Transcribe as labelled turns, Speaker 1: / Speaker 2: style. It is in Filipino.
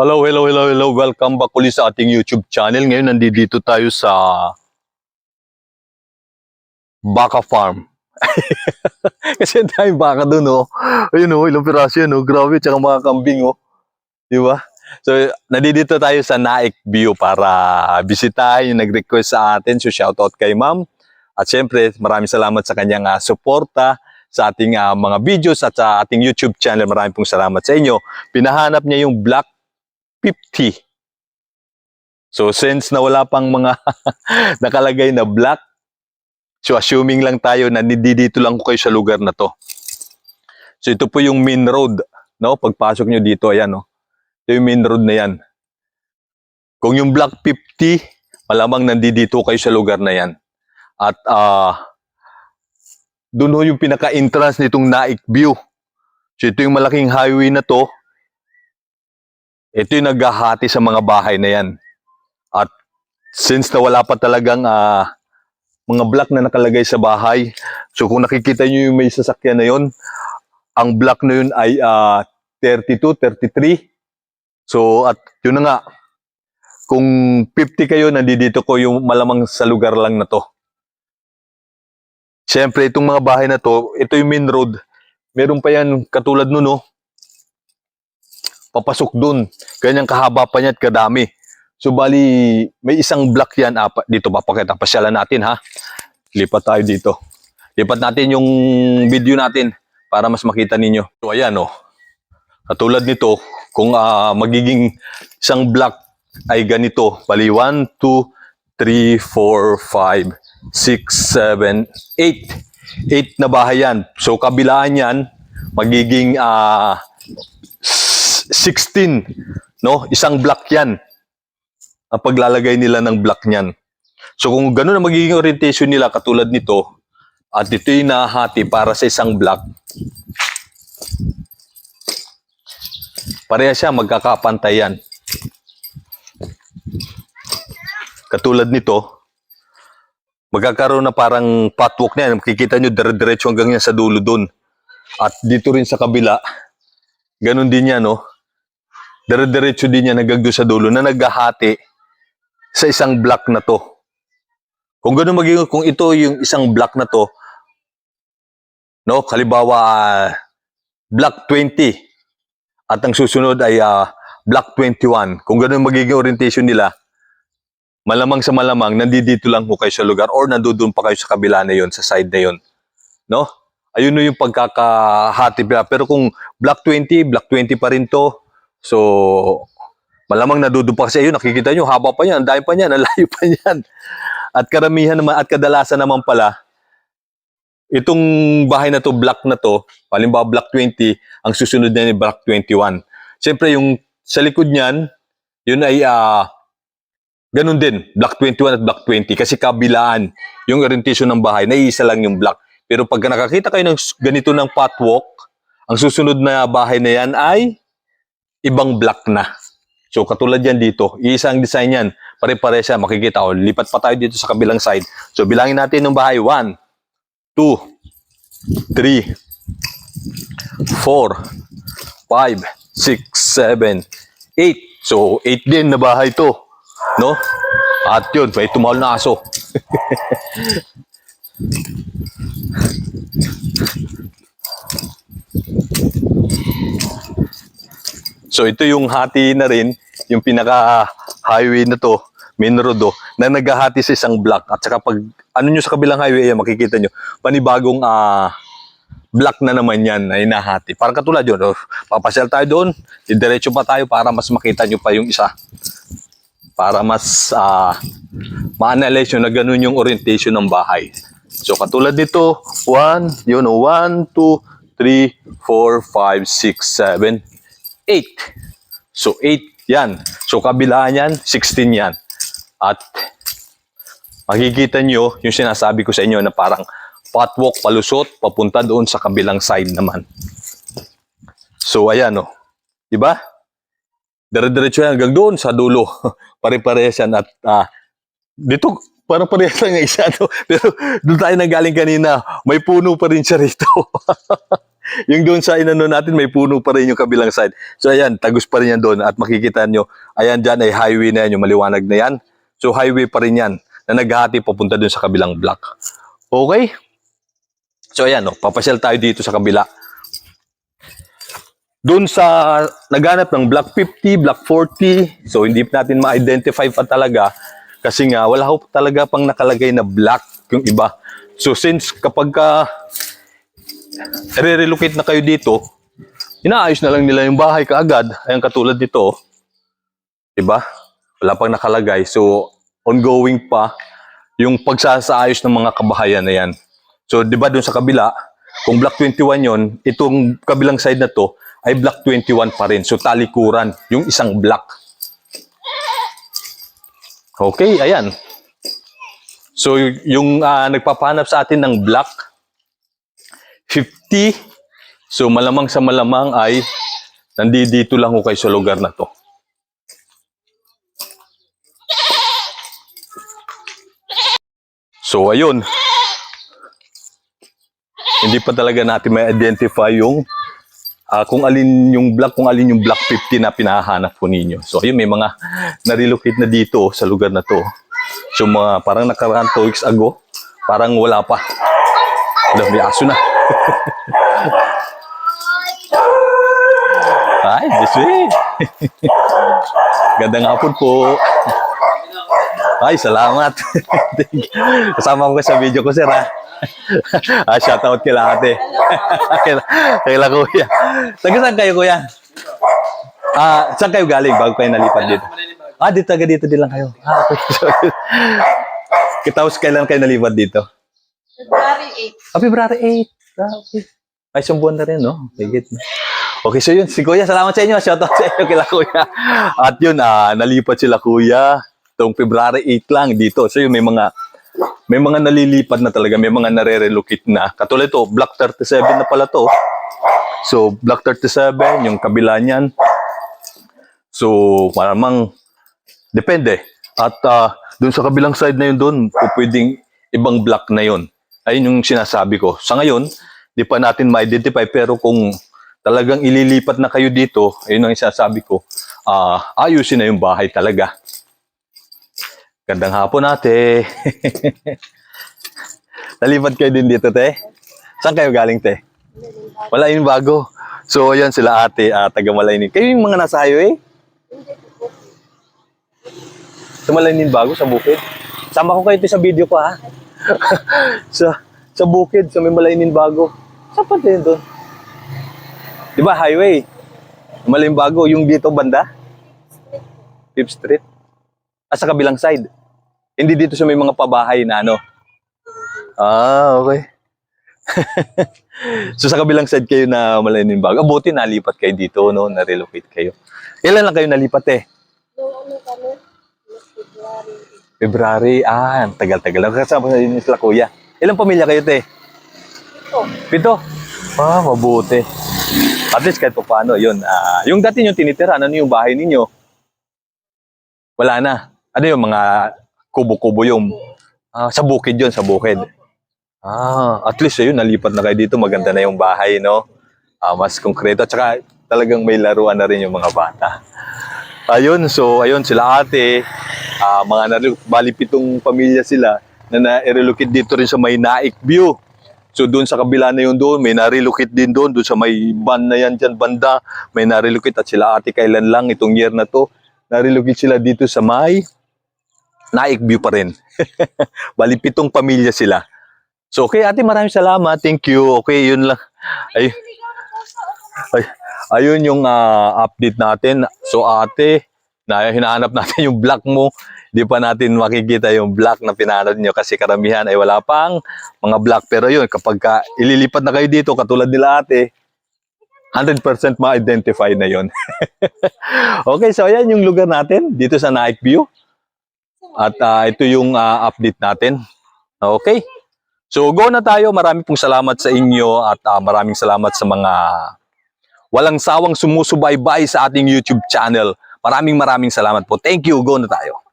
Speaker 1: Hello, hello, hello, hello. Welcome back ulit sa ating YouTube channel. Ngayon, nandito tayo sa Baka Farm. Kasi daming baka doon, oh. Ayun, oh, ilang piraso yan, oh. Grabe, tsaka mga kambing, oh. Di ba? So, nandito tayo sa Naik View para bisitahin yung nag-request sa atin. So, shoutout kay ma'am. At syempre, maraming salamat sa kanyang ah, suporta sa ating ah, mga videos at sa ating YouTube channel. Maraming pong salamat sa inyo. Pinahanap niya yung Black 50. So since na wala pang mga nakalagay na black, so assuming lang tayo na dito lang ko kayo sa lugar na to. So ito po yung main road, no? Pagpasok nyo dito, ayan, no? Ito yung main road na yan. Kung yung black 50, malamang nandito kayo sa lugar na yan. At ah doon ho yung pinaka-entrance nitong Naik View. So ito yung malaking highway na to, ito yung naghahati sa mga bahay na yan. At since na wala pa talagang ah, mga block na nakalagay sa bahay, so kung nakikita nyo yung may sasakyan na yon, ang block na yun ay ah, 32, 33. So at yun na nga, kung 50 kayo, nandito ko yung malamang sa lugar lang na to. Siyempre, itong mga bahay na to, ito yung main road. Meron pa yan katulad nun, no? Papasok dun. Ganyang kahaba pa niya at kadami. So bali, may isang block yan. Ah, pa- dito papakita, pasyalan natin ha. Lipat tayo dito. Lipat natin yung video natin para mas makita ninyo. So ayan oh. Katulad nito, kung ah, magiging isang block ay ganito. Bali 1, 2, 3, 4, 5, 6, 7, 8. 8 na bahay yan. So kabilaan yan, magiging ah 16, no? Isang block 'yan. Ang paglalagay nila ng block niyan. So kung gano'n ang magiging orientation nila katulad nito, at ito yung nahati para sa isang block, pareha siya, magkakapantay yan. Katulad nito, magkakaroon na parang patwalk na yan. Makikita nyo, dire-diretso hanggang yan sa dulo doon. At dito rin sa kabila, ganun din yan, no? Dire-diretso din yan hanggang doon sa dulo na naghahati sa isang block na to. Kung gano'n magiging, kung ito yung isang block na to, no, halimbawa, ah, block 20, at ang susunod ay ah, block 21. Kung gano'n magiging orientation nila, malamang sa malamang, nandito lang ho kayo sa lugar or nandoon pa kayo sa kabila na yon sa side na yon. No? Ayun no yung pagkakahati. Pero kung block 20, block 20 pa rin to, So, malamang nadudu pa kasi ayun, nakikita nyo, haba pa yan, ang pa yan, ang layo pa yan. At karamihan naman, at kadalasan naman pala, itong bahay na to, block na to, halimbawa block 20, ang susunod na ni block 21. Siyempre, yung sa likod niyan, yun ay, ah, ganun din, block 21 at block 20, kasi kabilaan yung orientation ng bahay, naiisa lang yung block. Pero pag nakakita kayo ng ganito ng patwalk, ang susunod na bahay na yan ay ibang block na. So katulad yan dito, isang design yan, pare-pare siya, makikita ko. Lipat pa tayo dito sa kabilang side. So bilangin natin ng bahay, 1, 2, 3, 4, 5, 6, 7, 8. So 8 din na bahay to. No? At yun, may tumahol na aso. So ito yung hati na rin, yung pinaka-highway na to, main road oh, na naghahati sa isang block. At saka pag ano nyo sa kabilang highway, ayan, makikita nyo, panibagong ah block na naman yan na hinahati. Parang katulad yun, oh, papasyal tayo doon, diretso pa tayo para mas makita nyo pa yung isa. Para mas ah ma-analyze nyo na ganun yung orientation ng bahay. So katulad nito, 1, yun, 1, 2, 3, 4, 5, 6, 7, 8. So 8 yan. So kabilaan yan, 16 yan. At makikita nyo yung sinasabi ko sa inyo na parang patwalk palusot papunta doon sa kabilang side naman. So ayan o. Di ba? Dire-diretso yan hanggang doon sa dulo. Pare-parehas yan at ah, dito parang parehas lang isa no? pero doon tayo nanggaling kanina may puno pa rin siya rito yung doon sa inano natin, may puno pa rin yung kabilang side. So ayan, tagus pa rin yan doon. At makikita nyo, ayan dyan ay highway na yan, yung maliwanag na yan. So highway pa rin yan na naghahati papunta doon sa kabilang block. Okay? So ayan, no, papasyal tayo dito sa kabila. Doon sa naghanap ng block 50, block 40, so hindi natin ma-identify pa talaga kasi nga wala ho talaga pang nakalagay na block yung iba. So since kapag ka re-relocate na kayo dito, inaayos na lang nila yung bahay kaagad. Ayan katulad dito. oh. Diba? Wala pang nakalagay. So ongoing pa yung pagsasaayos ng mga kabahayan na yan. So, di ba dun sa kabila, kung block 21 yon, itong kabilang side na to ay block 21 pa rin. So, talikuran, yung isang block. Okay, ayan. So, yung ah, nagpapahanap sa atin ng block 50, so malamang sa malamang ay nandito lang ko kayo sa lugar na to. So, ayun. Hindi pa talaga natin may identify yung ah, kung alin yung block, kung alin yung block 50 na pinahanap po ninyo. So, ayun, may mga na-relocate na dito sa lugar na to. So, mga parang nakaraan two weeks ago, parang wala pa. May aso na. Ay, this way. Gandang hapon po. Ay, salamat. Kasama ko sa video ko, sir, ha? ah, shoutout kila ate. kila, kila kuya. Taga saan kayo, kuya? Ah, saan kayo galing bago kayo nalipat dito? Ah, dito, taga dito din lang kayo. Ah, okay. Kitapos kailan kayo nalipat dito?
Speaker 2: February
Speaker 1: Ah, February 8. Okay. Ay, isang buwan na rin, no? Higit. Okay, so yun. Si Kuya, salamat sa inyo. Shoutout sa inyo kila Kuya. At yun, ah, nalipat sila Kuya. Itong February 8 lang dito. So yun, may mga may mga nalilipat na talaga, may mga nare-relocate na. Katulad ito, Block 37 na pala to. So, Block 37, yung kabila niyan. So, malamang, depende. At ah, dun sa kabilang side na yun doon, pwedeng ibang block na yun. Ayun yung sinasabi ko. Sa ngayon, di pa natin ma-identify, pero kung talagang ililipat na kayo dito, ayun ang sinasabi ko, ah ayusin na yung bahay talaga. Gandang hapon ate. Nalipat kayo din dito, te? Saan kayo galing, te? Malayin bago. So, ayan sila ate, uh, taga Malaynin. Kayo yung mga nasa highway? Sa Malaynin bago, sa bukid. Sama ko kayo ito sa video ko, ha? sa sa bukid, sa may Malaynin bago. Saan pa din doon? Di ba, highway? Malaynin bago, yung dito banda? Fifth Street? Ah, sa kabilang side. Hindi dito sa may mga pabahay na ano. Ah, okay. so sa kabilang side kayo na Malaynin bago. Abuti nalipat kayo dito, no? Na-relocate kayo. Ilan lang kayo nalipat eh?
Speaker 2: Nung ano kami, February
Speaker 1: February. Ah, ang tagal-tagal. Kasama sa inyo sila kuya. Ilang pamilya kayo, te?
Speaker 2: ito.
Speaker 1: Pito. Ah, mabuti. At least kahit pa paano, yun. Ah, yung dati yung tinitira, ano yung bahay ninyo? Wala na. Ano yung mga kubo-kubo yung ah, sa bukid yun, sa bukid. Ah, at least yun, nalipat na kayo dito. Maganda na yung bahay, no? Ah, mas konkreto. At saka talagang may laruan na rin yung mga bata. Ayun, so ayun sila ate, ah mga nare- bali pitong pamilya sila na na-relocate dito rin sa may Naik View. So doon sa kabila na yun doon, may na-relocate din doon, doon sa may ban na yan dyan, banda, may na-relocate at sila ate kailan lang itong year na to, na-relocate sila dito sa may Naik View pa rin. bali pitong pamilya sila. So okay ate, maraming salamat, thank you. Okay, yun lang. Ay, ay, ayun yung ah, update natin. So ate, na hinahanap natin yung block mo. Di pa natin makikita yung block na pinahanap nyo kasi karamihan ay wala pang mga block. Pero yun, kapag ka ililipat na kayo dito, katulad nila ate, 100% ma-identify na yon. okay, so ayan yung lugar natin dito sa Night View. At ah, ito yung ah, update natin. Okay. So go na tayo. Maraming pong salamat sa inyo at ah, maraming salamat sa mga walang sawang sumusubaybay sa ating YouTube channel. Maraming maraming salamat po. Thank you. Go na tayo.